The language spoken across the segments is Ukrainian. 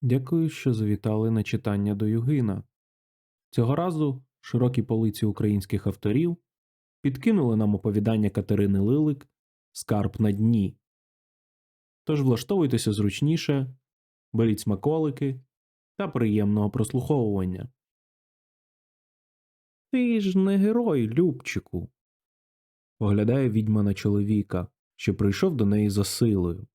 Дякую, що завітали на читання до Югина. Цього разу широкі полиці українських авторів підкинули нам оповідання Катерини Лилик Скарб на дні. Тож влаштовуйтеся зручніше, беріть смаколики та приємного прослуховування. Ти ж не герой, Любчику. поглядає відьма на чоловіка, що прийшов до неї за силою.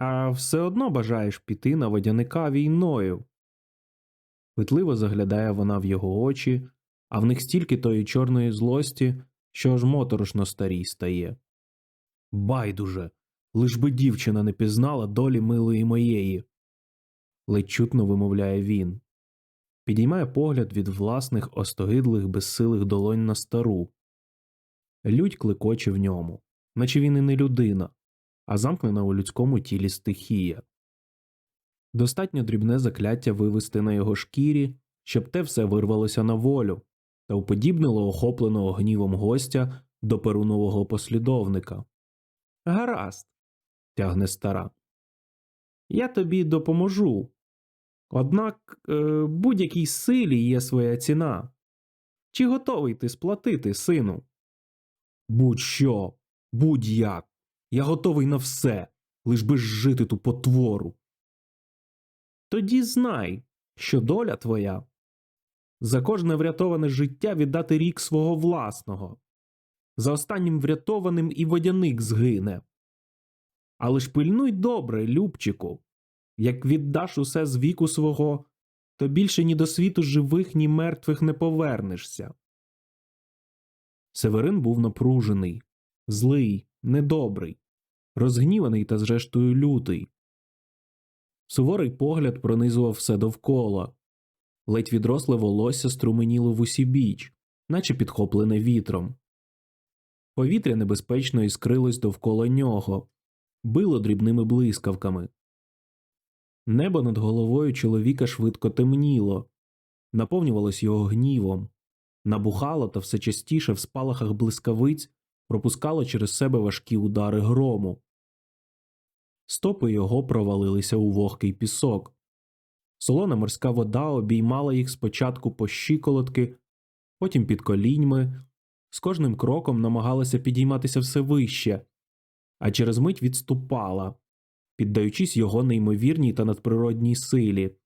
А все одно бажаєш піти на водяника війною. Питливо заглядає вона в його очі, а в них стільки тої чорної злості, що аж моторошно старій стає. Байдуже, лиш би дівчина не пізнала долі милої моєї. ледь чутно вимовляє він. Підіймає погляд від власних остогидлих безсилих долонь на стару. Лють клекоче в ньому, наче він і не людина, а замкнена у людському тілі стихія. Достатньо дрібне закляття вивести на його шкірі, щоб те все вирвалося на волю та уподібнило охопленого гнівом гостя до перунового послідовника. Гаразд, тягне стара. Я тобі допоможу. Однак е, будь-якій силі є своя ціна. Чи готовий ти сплатити, сину? Будь-що, будь-як. Я готовий на все, лиш би жити ту потвору. Тоді знай, що доля твоя за кожне врятоване життя віддати рік свого власного. За останнім врятованим і водяник згине. Але ж пильнуй добре, Любчику, як віддаш усе з віку свого, то більше ні до світу живих, ні мертвих не повернешся. Северин був напружений, злий, недобрий, розгніваний та зрештою лютий. Суворий погляд пронизував все довкола, ледь відросле волосся струменіло в усі біч, наче підхоплене вітром. Повітря небезпечно іскрилось довкола нього, било дрібними блискавками. Небо над головою чоловіка швидко темніло, наповнювалось його гнівом, набухало та все частіше в спалахах блискавиць пропускало через себе важкі удари грому. Стопи його провалилися у вогкий пісок. Солона морська вода обіймала їх спочатку по щиколотки, потім під коліньми, з кожним кроком намагалася підійматися все вище, а через мить відступала, піддаючись його неймовірній та надприродній силі.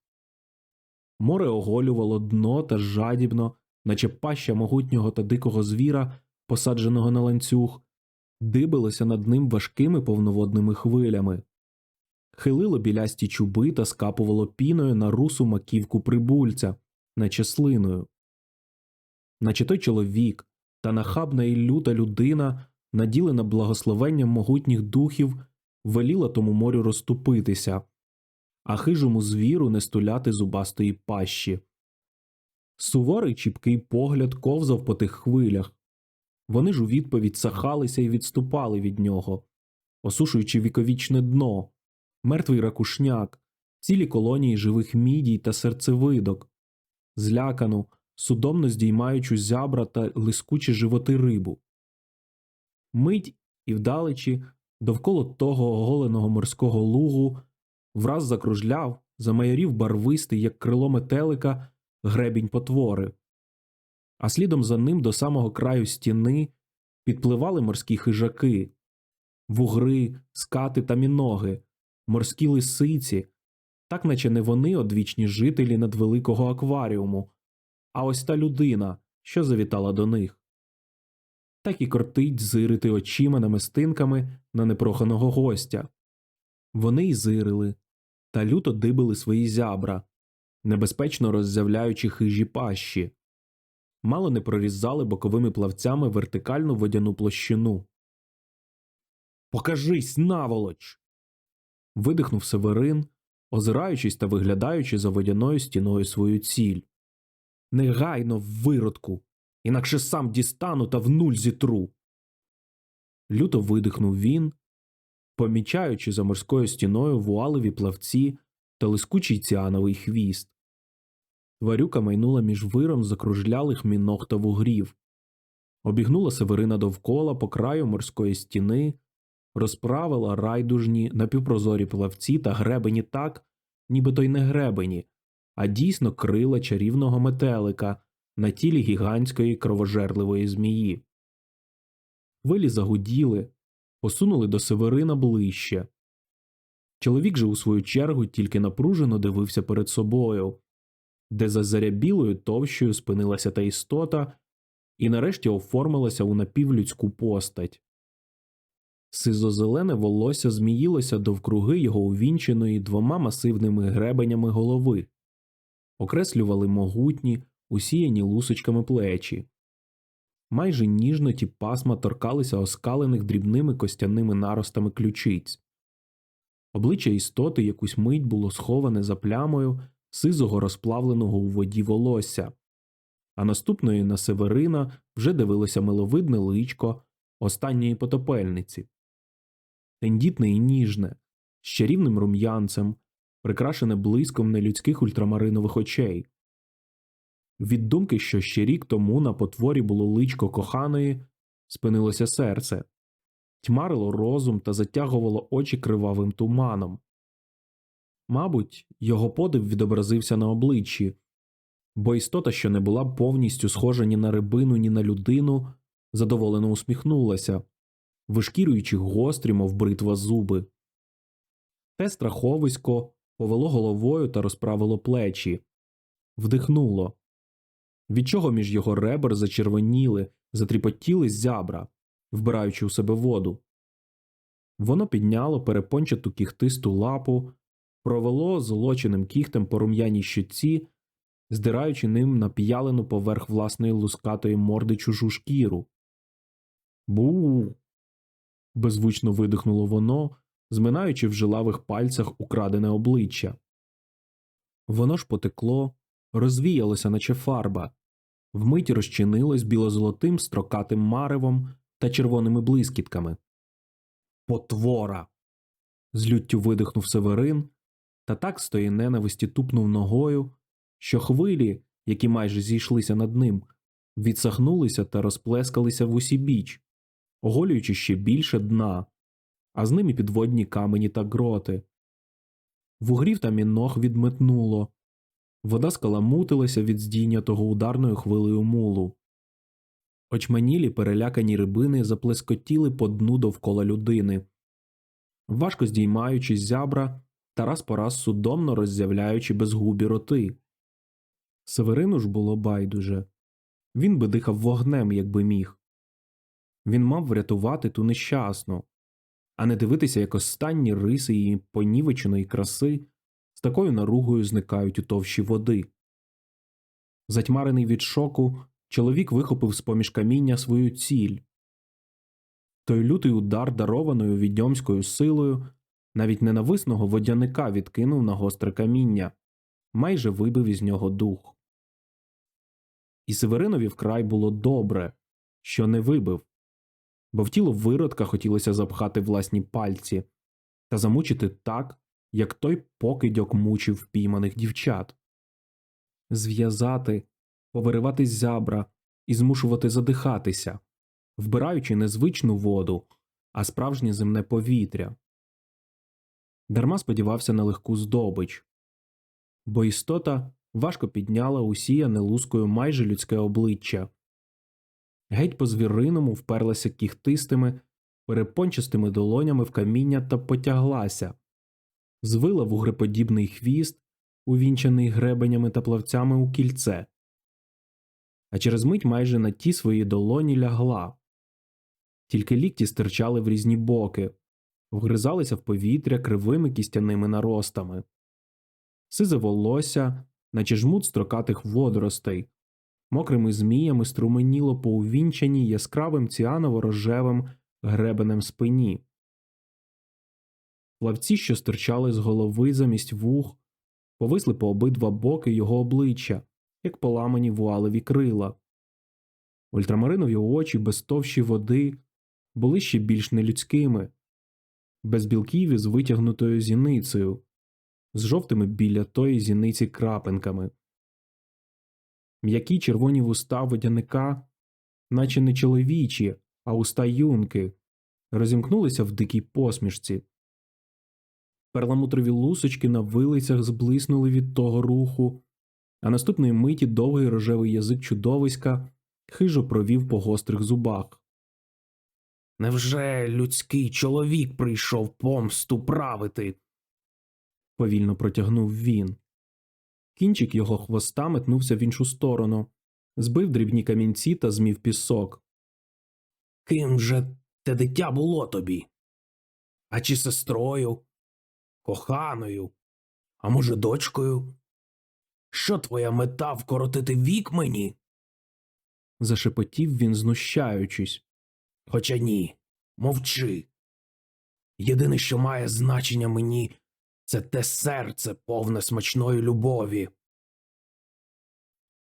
Море оголювало дно та жадібно, наче паща могутнього та дикого звіра, посадженого на ланцюг, дибилося над ним важкими повноводними хвилями хилило білясті чуби та скапувало піною на русу маківку прибульця, наче слиною. Наче той чоловік та нахабна і люта людина, наділена благословенням могутніх духів, веліла тому морю розступитися, а хижому звіру не стуляти зубастої пащі. Суворий чіпкий погляд ковзав по тих хвилях. Вони ж у відповідь сахалися і відступали від нього, осушуючи віковічне дно, мертвий ракушняк, цілі колонії живих мідій та серцевидок, злякану, судомно здіймаючу зябра та лискучі животи рибу. Мить і вдалечі, довкола того оголеного морського лугу, враз закружляв, замайорів барвистий, як крило метелика, гребінь потвори. А слідом за ним до самого краю стіни підпливали морські хижаки, вугри, скати та міноги, морські лисиці, так наче не вони одвічні жителі надвеликого акваріуму, а ось та людина, що завітала до них. Так і кортить зирити очима намистинками на непроханого гостя. Вони й зирили, та люто дибили свої зябра, небезпечно роззявляючи хижі пащі, мало не прорізали боковими плавцями вертикальну водяну площину. Покажись, наволоч видихнув Северин, озираючись та виглядаючи за водяною стіною свою ціль. Негайно, в виродку, інакше сам дістану та в нуль зітру. Люто видихнув він, помічаючи за морською стіною вуалеві плавці та лискучий ціановий хвіст. Тварюка майнула між виром закружлялих міног та вугрів, обігнула Северина довкола по краю морської стіни розправила райдужні напівпрозорі плавці та гребені так, нібито й не гребені, а дійсно крила чарівного метелика на тілі гігантської кровожерливої змії. Хвилі загуділи, посунули до Северина ближче. Чоловік же у свою чергу тільки напружено дивився перед собою, де за зарябілою товщою спинилася та істота і нарешті оформилася у напівлюдську постать. Сизозелене волосся зміїлося довкруги його увінченої двома масивними гребенями голови, окреслювали могутні, усіяні лусочками плечі. Майже ніжно ті пасма торкалися оскалених дрібними костяними наростами ключиць. Обличчя істоти якусь мить було сховане за плямою сизого розплавленого у воді волосся, а наступної на Северина вже дивилося миловидне личко останньої потопельниці. Тендітне і ніжне, з чарівним рум'янцем, прикрашене блиском нелюдських ультрамаринових очей. Від думки, що ще рік тому на потворі було личко коханої, спинилося серце, тьмарило розум та затягувало очі кривавим туманом. Мабуть, його подив відобразився на обличчі, бо істота, що не була повністю схожа ні на рибину, ні на людину, задоволено усміхнулася, вишкірюючи гострі, мов бритва зуби. Те страховисько повело головою та розправило плечі, вдихнуло. Від чого між його ребер зачервоніли, затріпотіли зябра, вбираючи у себе воду. Воно підняло перепончату кіхтисту лапу, провело золоченим кіхтем по рум'яній щоці, здираючи ним нап'ялену поверх власної лускатої морди чужу шкіру. Бу. беззвучно видихнуло воно, зминаючи в жилавих пальцях украдене обличчя. Воно ж потекло, розвіялося, наче фарба, вмить розчинилось білозолотим строкатим маревом та червоними блискітками. Потвора. з люттю видихнув Северин, та так з тої ненависті тупнув ногою, що хвилі, які майже зійшлися над ним, відсахнулися та розплескалися в усі біч, оголюючи ще більше дна, а з ними підводні камені та гроти. Вугрів та міног відметнуло, вода скаламутилася від здійнятого ударною хвилею мулу. Очманілі перелякані рибини заплескотіли по дну довкола людини. Важко здіймаючи зябра та раз по раз судомно роззявляючи безгубі роти. Северину ж було байдуже він би дихав вогнем, якби міг. Він мав врятувати ту нещасну, а не дивитися, як останні риси її понівеченої краси з такою наругою зникають у товщі води. Затьмарений від шоку, чоловік вихопив з поміж каміння свою ціль. Той лютий удар, дарованою відьомською силою, навіть ненависного водяника відкинув на гостре каміння, майже вибив із нього дух. І Северинові вкрай було добре, що не вибив, бо в тіло виродка хотілося запхати власні пальці та замучити так, як той покидьок мучив впійманих дівчат, зв'язати, повиривати зябра і змушувати задихатися, вбираючи не звичну воду, а справжнє земне повітря. Дарма сподівався на легку здобич, бо істота важко підняла усіяне лускою майже людське обличчя. Геть по звіриному вперлася кіхтистими, перепончастими долонями в каміння та потяглася, звила вугреподібний хвіст, увінчаний гребенями та плавцями у кільце, а через мить майже на ті свої долоні лягла. Тільки лікті стирчали в різні боки, вгризалися в повітря кривими кістяними наростами, сизе волосся, наче жмут строкатих водоростей, мокрими зміями струменіло по увінчаній яскравим ціаново-рожевим гребенем спині. Плавці, що стирчали з голови замість вух, повисли по обидва боки його обличчя, як поламані вуалеві крила. Ультрамаринові очі без товщі води були ще більш нелюдськими, без білків із витягнутою зіницею, з жовтими біля тої зіниці крапинками. М'які червоні вуста водяника, наче не чоловічі, а уста юнки, розімкнулися в дикій посмішці. Перламутрові лусочки на вилицях зблиснули від того руху, а наступної миті довгий рожевий язик чудовиська хижо провів по гострих зубах. Невже людський чоловік прийшов помсту правити? повільно протягнув він. Кінчик його хвоста метнувся в іншу сторону, збив дрібні камінці та змів пісок. Ким же те дитя було тобі? А чи сестрою? Коханою? А може, дочкою? Що твоя мета вкоротити вік мені? Зашепотів він, знущаючись. Хоча ні, мовчи. Єдине, що має значення мені, це те серце, повне смачної любові.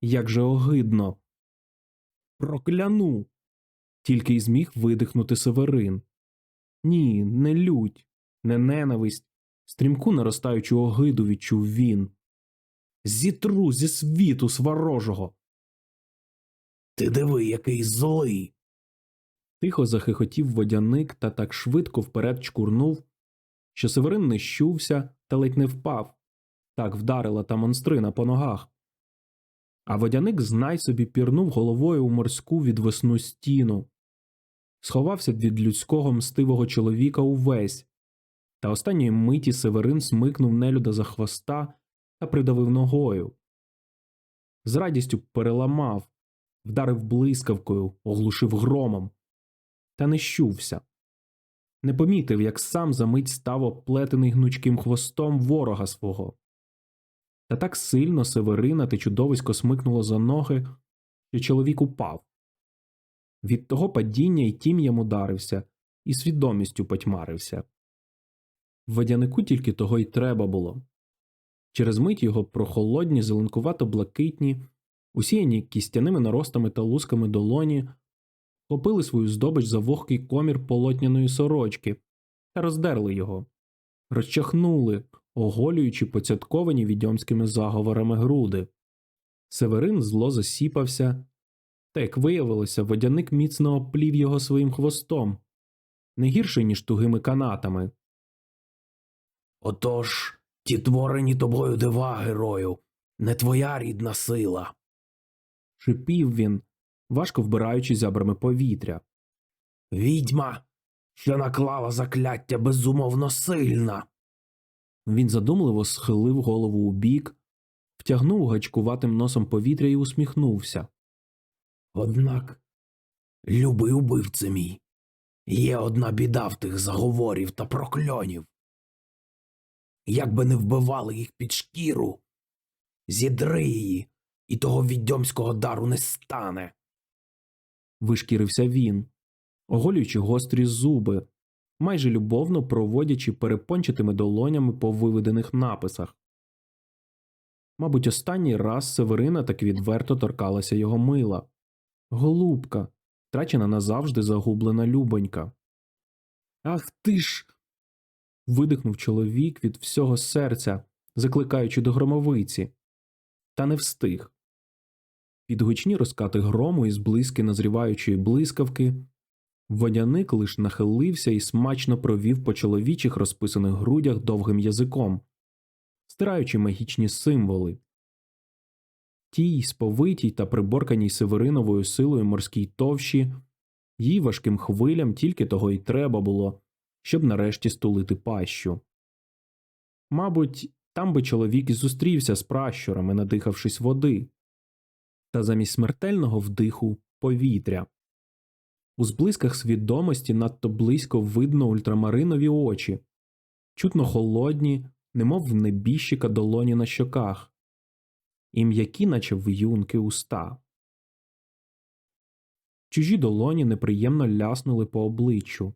Як же огидно. Прокляну. Тільки й зміг видихнути Северин. Ні, не лють, не ненависть. Стрімку наростаючу огиду відчув він. Зітру зі світу сварожого. Ти диви, який злий. Тихо захихотів водяник та так швидко вперед чкурнув, що Северин не щувся та ледь не впав. Так вдарила та монстрина по ногах. А водяник знай собі пірнув головою у морську відвесну стіну, сховався від людського мстивого чоловіка увесь, та останньої миті Северин смикнув нелюда за хвоста та придавив ногою. З радістю переламав, вдарив блискавкою, оглушив громом та не щувся. Не помітив, як сам за мить став оплетений гнучким хвостом ворога свого. Та так сильно Северина те чудовисько смикнуло за ноги, що чоловік упав. Від того падіння й тім'ям ударився, і свідомістю потьмарився. Водянику тільки того й треба було. Через мить його прохолодні, зеленкувато блакитні, усіяні кістяними наростами та лусками долоні хопили свою здобич за вогкий комір полотняної сорочки та роздерли його, розчахнули, оголюючи поцятковані відьомськими заговорами груди. Северин зло засіпався, та, як виявилося, водяник міцно оплів його своїм хвостом, не гірше, ніж тугими канатами. Отож, ті творені тобою дива, герою, не твоя рідна сила. Шипів він, важко вбираючи зябрами повітря. Відьма, що наклала закляття безумовно сильна. Він задумливо схилив голову у бік, втягнув гачкуватим носом повітря і усміхнувся. Однак, любий убивце мій, є одна біда в тих заговорів та прокльонів. Як би не вбивали їх під шкіру, зідри її, і того відьомського дару не стане. Вишкірився він, оголюючи гострі зуби, майже любовно проводячи перепончатими долонями по виведених написах. Мабуть, останній раз Северина так відверто торкалася його мила. Голубка, втрачена назавжди загублена любонька. Ах ти ж. видихнув чоловік від всього серця, закликаючи до громовиці, та не встиг. Під гучні розкати грому і зблиски назріваючої блискавки, водяник лиш нахилився і смачно провів по чоловічих розписаних грудях довгим язиком, стираючи магічні символи. Тій, сповитій та приборканій Севериновою силою морській товщі, їй важким хвилям тільки того й треба було, щоб нарешті стулити пащу. Мабуть, там би чоловік і зустрівся з пращурами, надихавшись води та замість смертельного вдиху повітря. У зблисках свідомості надто близько видно ультрамаринові очі, чутно холодні, немов в небіжчика долоні на щоках, і м'які, наче в'юнки уста. Чужі долоні неприємно ляснули по обличчю.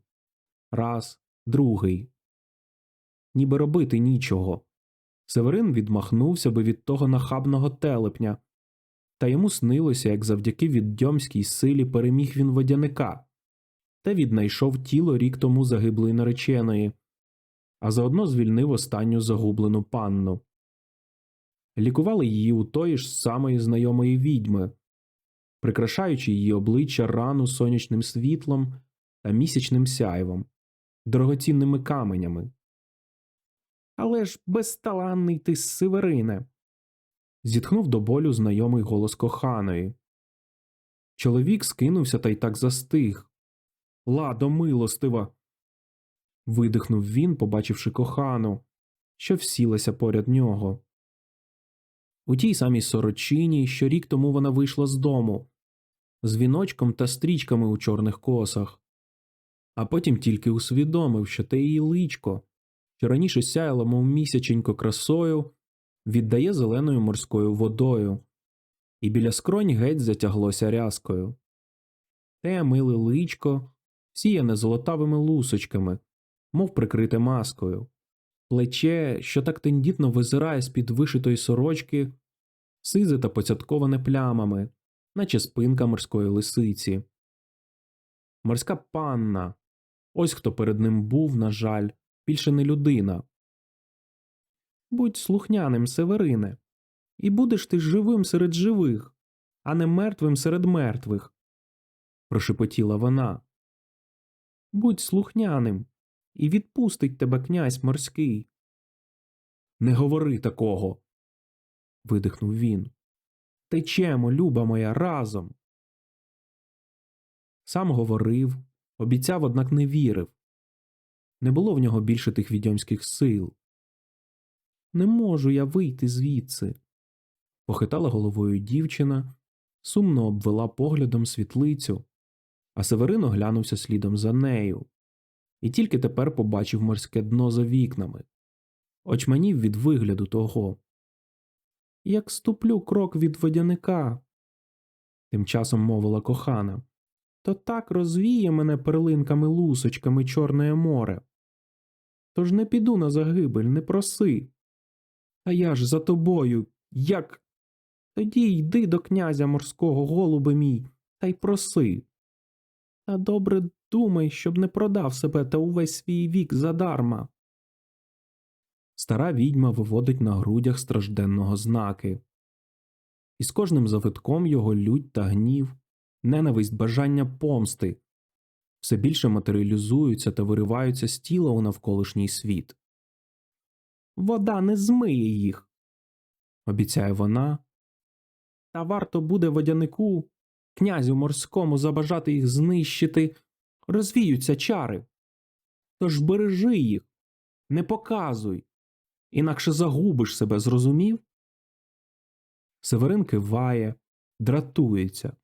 Раз, другий. Ніби робити нічого. Северин відмахнувся би від того нахабного телепня, та йому снилося, як завдяки віддьомській силі переміг він водяника та віднайшов тіло рік тому загиблої нареченої, а заодно звільнив останню загублену панну. Лікували її у тої ж самої знайомої відьми, прикрашаючи її обличчя рану сонячним світлом та місячним сяйвом, дорогоцінними каменями. Але ж безталанний ти Северине. Зітхнув до болю знайомий голос коханої. Чоловік скинувся та й так застиг. Ладо милостива. видихнув він, побачивши кохану, що всілася поряд нього. У тій самій сорочині, що рік тому вона вийшла з дому, з віночком та стрічками у чорних косах, а потім тільки усвідомив, що те її личко, що раніше сяяло, мов місяченько красою, віддає зеленою морською водою, і біля скронь геть затяглося рязкою. Те миле личко, сіяне золотавими лусочками, мов прикрите маскою, плече, що так тендітно визирає з-під вишитої сорочки, сизе та поцятковане плямами, наче спинка морської лисиці. Морська панна. Ось хто перед ним був, на жаль, більше не людина. Будь слухняним, Северине, і будеш ти живим серед живих, а не мертвим серед мертвих, прошепотіла вона. Будь слухняним, і відпустить тебе князь морський. Не говори такого. видихнув він. Течемо, люба моя, разом. Сам говорив, обіцяв, однак не вірив. Не було в нього більше тих відьомських сил. Не можу я вийти звідси. Похитала головою дівчина, сумно обвела поглядом світлицю, а Северин оглянувся слідом за нею, і тільки тепер побачив морське дно за вікнами, очманів від вигляду того. Як ступлю крок від водяника, тим часом мовила кохана, то так розвіє мене перлинками лусочками Чорне море. Тож не піду на загибель, не проси. Та я ж за тобою, як. Тоді йди до князя морського, голубе мій, та й проси. Та добре думай, щоб не продав себе та увесь свій вік задарма. Стара відьма виводить на грудях стражденного знаки. І з кожним завитком його лють та гнів, ненависть бажання помсти все більше матеріалізуються та вириваються з тіла у навколишній світ. Вода не змиє їх, обіцяє вона. Та варто буде водянику, князю морському забажати їх знищити, розвіються чари. Тож бережи їх, не показуй, інакше загубиш себе, зрозумів? Северин киває, дратується,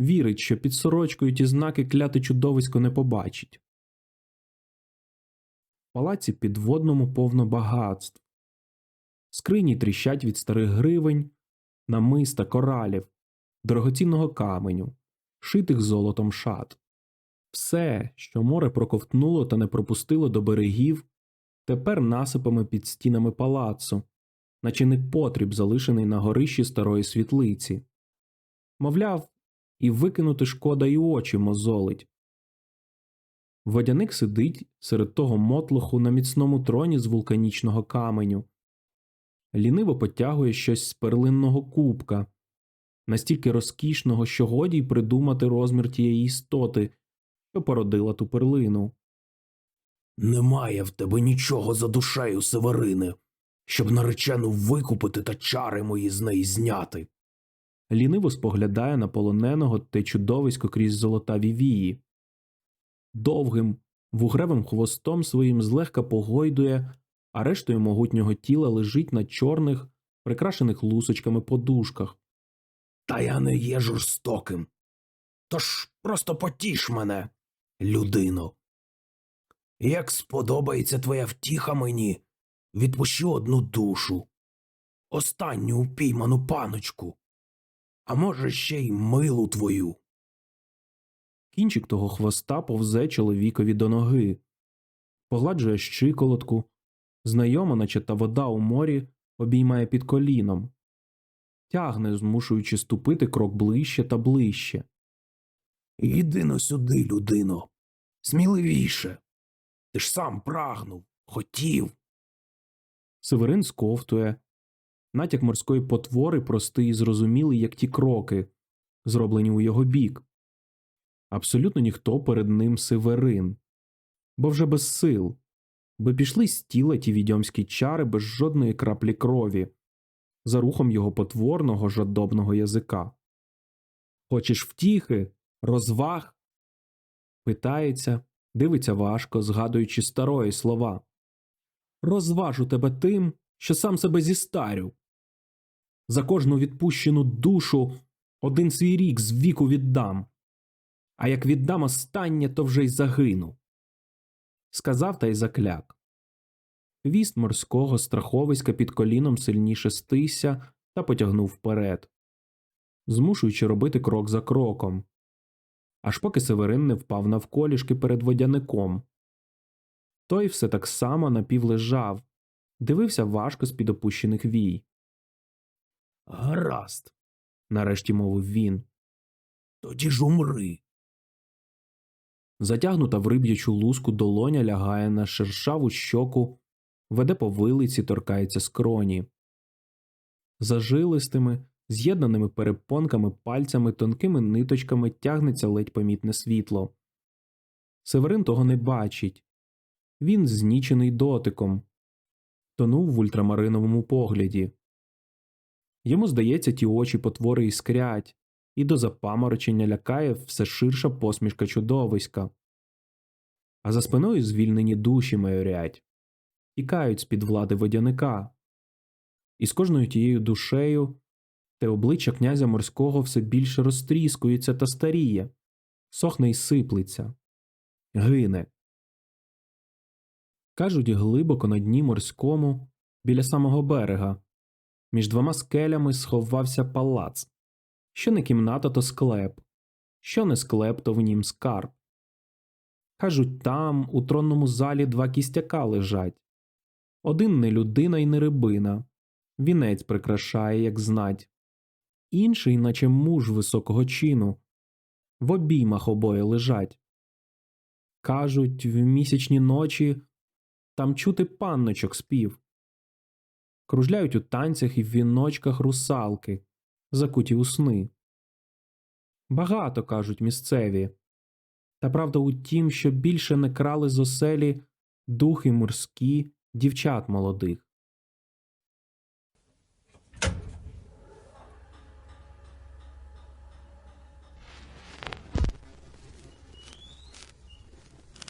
вірить, що під сорочкою ті знаки кляте чудовисько не побачить. Палаці підводному повно багатств. Скрині тріщать від старих гривень, намиста коралів, дорогоцінного каменю, шитих золотом шат. Все, що море проковтнуло та не пропустило до берегів, тепер насипами під стінами палацу, наче не потріб, залишений на горищі старої світлиці. Мовляв, і викинути шкода і очі мозолить. Водяник сидить серед того мотлоху на міцному троні з вулканічного каменю, ліниво потягує щось з перлинного кубка, настільки розкішного, що годі й придумати розмір тієї істоти, що породила ту перлину. Немає в тебе нічого за душею, Северине, щоб наречену викупити та чари мої з неї зняти. Ліниво споглядає на полоненого те чудовисько крізь золотаві вії. Довгим, вугревим хвостом своїм злегка погойдує, а рештою могутнього тіла лежить на чорних, прикрашених лусочками подушках. Та я не є жорстоким. Тож просто потіш мене, людино. Як сподобається твоя втіха мені, відпущу одну душу, останню упійману паночку, а може ще й милу твою. Кінчик того хвоста повзе чоловікові до ноги, погладжує щиколотку, знайома, наче та вода у морі, обіймає під коліном, тягне, змушуючи ступити крок ближче та ближче. Іди но сюди, людино, сміливіше. Ти ж сам прагнув, хотів. Северин сковтує. Натяк морської потвори простий і зрозумілий, як ті кроки, зроблені у його бік. Абсолютно ніхто перед ним Северин, бо вже без сил, би пішли з тіла ті відьомські чари без жодної краплі крові, за рухом його потворного жадобного язика. Хочеш втіхи, розваг? Питається, дивиться важко, згадуючи старої слова. Розважу тебе тим, що сам себе зістарю. За кожну відпущену душу один свій рік з віку віддам, а як віддам останнє, то вже й загину. Сказав та й закляк. Віст морського страховиська під коліном сильніше стися та потягнув вперед, змушуючи робити крок за кроком, аж поки Северин не впав навколішки перед водяником. Той все так само напівлежав, дивився важко з під опущених вій. Гаразд, Нарешті мовив він. тоді ж умри. Затягнута в риб'ячу луску долоня лягає на шершаву щоку, веде по вилиці, торкається скроні. За жилистими, з'єднаними перепонками пальцями тонкими ниточками тягнеться ледь помітне світло. Северин того не бачить. Він знічений дотиком, тонув в ультрамариновому погляді. Йому здається, ті очі потвори іскрять, і до запаморочення лякає все ширша посмішка чудовиська. А за спиною звільнені душі майорять, тікають з під влади водяника. І з кожною тією душею те обличчя князя морського все більше розтріскується та старіє, сохне й сиплеться, гине. Кажуть, глибоко на дні морському, біля самого берега, між двома скелями сховався палац. Що не кімната, то склеп, що не склеп, то в нім скарб. Кажуть, там, у тронному залі, два кістяка лежать. Один не людина і не рибина, вінець прикрашає, як знать, інший, наче муж високого чину, в обіймах обоє лежать. Кажуть, в місячні ночі там чути панночок спів. Кружляють у танцях і в віночках русалки, закуті у сни. Багато кажуть місцеві. Та правда у тім, що більше не крали з оселі духи морські дівчат молодих.